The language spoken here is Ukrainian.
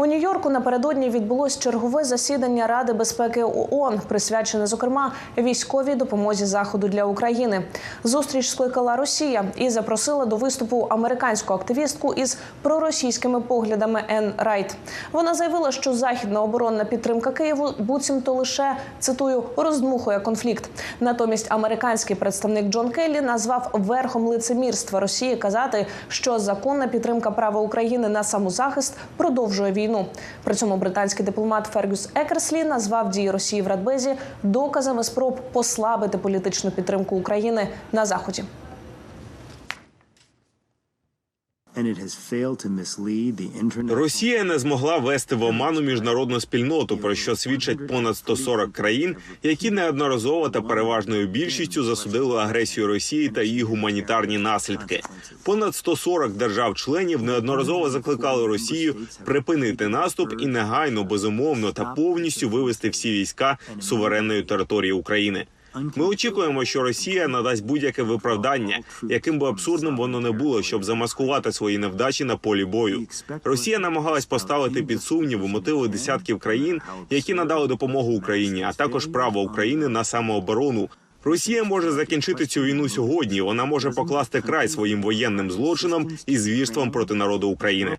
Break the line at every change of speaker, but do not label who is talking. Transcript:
У Нью-Йорку напередодні відбулось чергове засідання Ради безпеки ООН, присвячене зокрема військовій допомозі заходу для України. Зустріч скликала Росія і запросила до виступу американську активістку із проросійськими поглядами Ен Райт. Вона заявила, що західна оборонна підтримка Києву буцімто лише цитую роздмухує конфлікт. Натомість американський представник Джон Келлі назвав верхом лицемірства Росії казати, що законна підтримка права України на самозахист продовжує війну. При цьому британський дипломат Фергюс Екерслі назвав дії Росії в Радбезі доказами спроб послабити політичну підтримку України на заході.
Росія не змогла вести в оману міжнародну спільноту, про що свідчать понад 140 країн, які неодноразово та переважною більшістю засудили агресію Росії та її гуманітарні наслідки. Понад 140 держав-членів неодноразово закликали Росію припинити наступ і негайно, безумовно та повністю вивести всі війська з суверенної території України. Ми очікуємо, що Росія надасть будь-яке виправдання, яким би абсурдним воно не було, щоб замаскувати свої невдачі на полі бою. Росія намагалась поставити під сумнів мотиви десятків країн, які надали допомогу Україні, а також право України на самооборону. Росія може закінчити цю війну сьогодні. Вона може покласти край своїм воєнним злочинам і звірствам проти народу України.